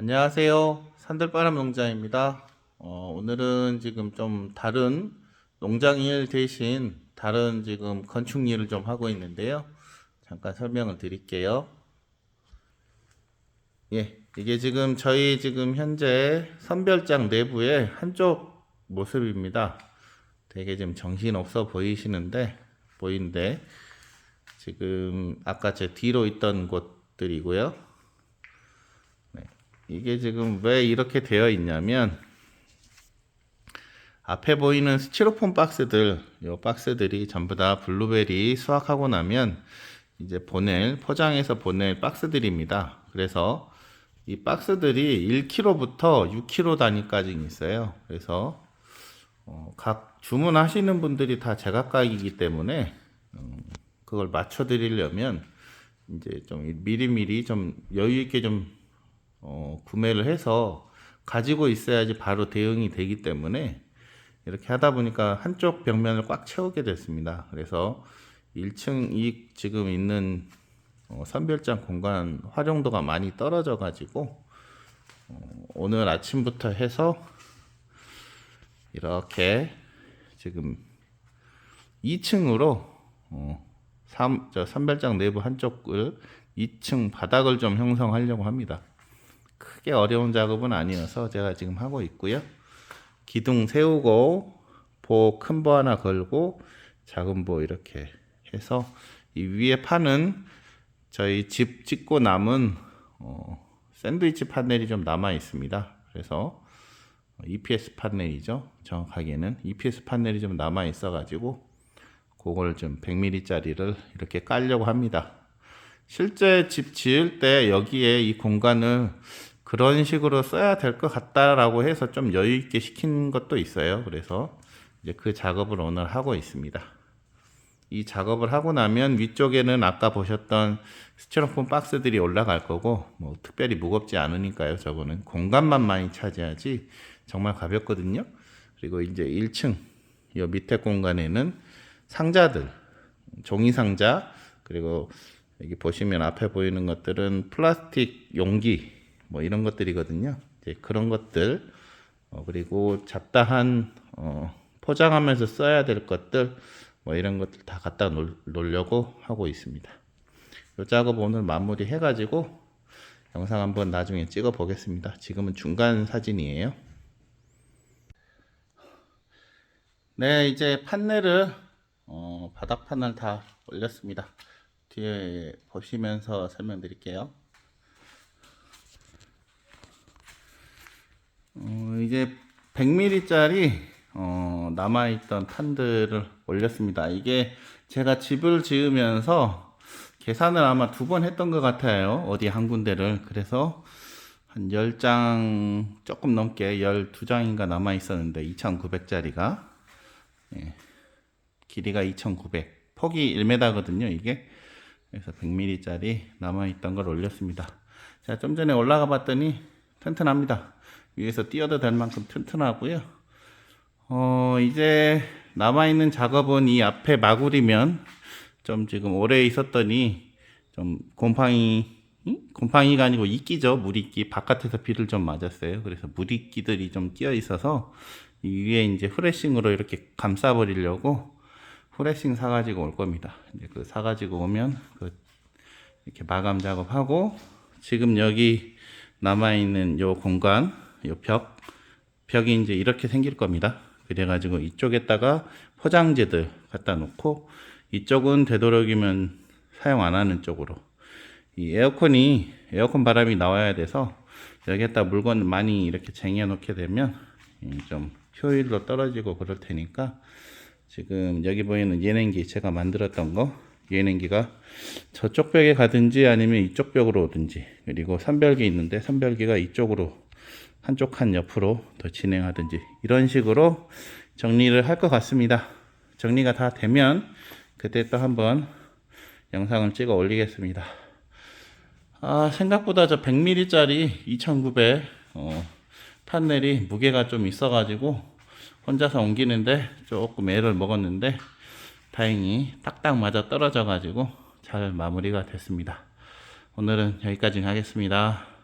안녕하세요. 산들바람 농장입니다. 어, 오늘은 지금 좀 다른 농장 일 대신 다른 지금 건축 일을 좀 하고 있는데요. 잠깐 설명을 드릴게요. 예, 이게 지금 저희 지금 현재 선별장 내부의 한쪽 모습입니다. 되게 좀 정신 없어 보이시는데, 보이는데, 지금 아까 제 뒤로 있던 곳들이고요. 네, 이게 지금 왜 이렇게 되어 있냐면 앞에 보이는 스티로폼 박스들, 요 박스들이 전부 다 블루베리 수확하고 나면 이제 보낼 포장해서 보낼 박스들입니다. 그래서 이 박스들이 1kg부터 6kg 단위까지 있어요. 그래서 어, 각 주문하시는 분들이 다 제각각이기 때문에 음, 그걸 맞춰 드리려면 이제 좀 미리미리 좀 여유 있게 좀 어, 구매를 해서 가지고 있어야지 바로 대응이 되기 때문에 이렇게 하다 보니까 한쪽 벽면을 꽉 채우게 됐습니다. 그래서 1층 이 지금 있는 어, 선별장 공간 활용도가 많이 떨어져 가지고 어, 오늘 아침부터 해서 이렇게 지금 2층으로 어, 삼, 저 선별장 내부 한쪽을 2층 바닥을 좀 형성하려고 합니다. 크게 어려운 작업은 아니어서 제가 지금 하고 있고요. 기둥 세우고 보 큰 보 하나 걸고 작은 보 이렇게 해서 이 위에 판은 저희 집 짓고 남은 어, 샌드위치 판넬이 좀 남아 있습니다. 그래서 EPS 판넬이죠. 정확하게는 EPS 판넬이 좀 남아 있어 가지고 그걸 좀 100mm짜리를 이렇게 깔려고 합니다. 실제 집 지을 때 여기에 이 공간을 그런 식으로 써야 될 것 같다라고 해서 좀 여유 있게 시킨 것도 있어요. 그래서 이제 그 작업을 오늘 하고 있습니다. 이 작업을 하고 나면 위쪽에는 아까 보셨던 스티로폼 박스들이 올라갈 거고 뭐 특별히 무겁지 않으니까요. 저거는 공간만 많이 차지하지 정말 가볍거든요. 그리고 이제 1층 이 밑에 공간에는 상자들 종이 상자 그리고 여기 보시면 앞에 보이는 것들은 플라스틱 용기 뭐 이런 것들이거든요. 이제 그런 것들 어, 그리고 잡다한 어, 포장하면서 써야 될 것들 뭐 이런 것들 다 갖다 놓, 놓으려고 하고 있습니다. 이 작업 오늘 마무리 해가지고 영상 한번 나중에 찍어 보겠습니다. 지금은 중간 사진이에요. 네, 이제 판넬을 어, 바닥판을 다 올렸습니다. 뒤에 보시면서 설명드릴게요. 어, 이제 100mm짜리 어, 남아있던 판들을 올렸습니다. 이게 제가 집을 지으면서 계산을 아마 두 번 했던 것 같아요. 어디 한 군데를. 그래서 한 10장 조금 넘게 12장인가 남아 있었는데 2,900짜리가 예, 길이가 2,900 폭이 1m거든요. 이게 그래서 100mm짜리 남아 있던 걸 올렸습니다. 자, 좀 전에 올라가 봤더니 튼튼합니다. 위에서 뛰어도 될 만큼 튼튼하고요. 어, 이제 남아있는 작업은 이 앞에 마구리면 좀 지금 오래 있었더니 좀 곰팡이, 응? 곰팡이가 아니고 이끼죠. 물이끼. 바깥에서 비를 좀 맞았어요. 그래서 물이끼들이 좀 끼어 있어서 이 위에 이제 후레싱으로 이렇게 감싸버리려고 후레싱 사가지고 올 겁니다. 이제 그 사가지고 오면 그 이렇게 마감 작업하고 지금 여기 남아있는 요 공간, 요 벽, 벽이 이제 이렇게 생길 겁니다. 그래가지고 이쪽에다가 포장재들 갖다 놓고 이쪽은 되도록이면 사용 안 하는 쪽으로 이 에어컨이 에어컨 바람이 나와야 돼서 여기에다 물건 많이 이렇게 쟁여 놓게 되면 이좀 효율도 떨어지고 그럴 테니까 지금 여기 보이는 예냉기 제가 만들었던 거 예냉기가 저쪽 벽에 가든지 아니면 이쪽 벽으로 오든지 그리고 선별기 있는데 선별기가 이쪽으로 한쪽 칸 옆으로 더 진행하든지 이런 식으로 정리를 할 것 같습니다. 정리가 다 되면 그때 또 한번 영상을 찍어 올리겠습니다. 아, 생각보다 저 100mm짜리 2900 어, 판넬이 무게가 좀 있어가지고 혼자서 옮기는데 조금 애를 먹었는데 다행히 딱딱 맞아 떨어져가지고 잘 마무리가 됐습니다. 오늘은 여기까지 하겠습니다.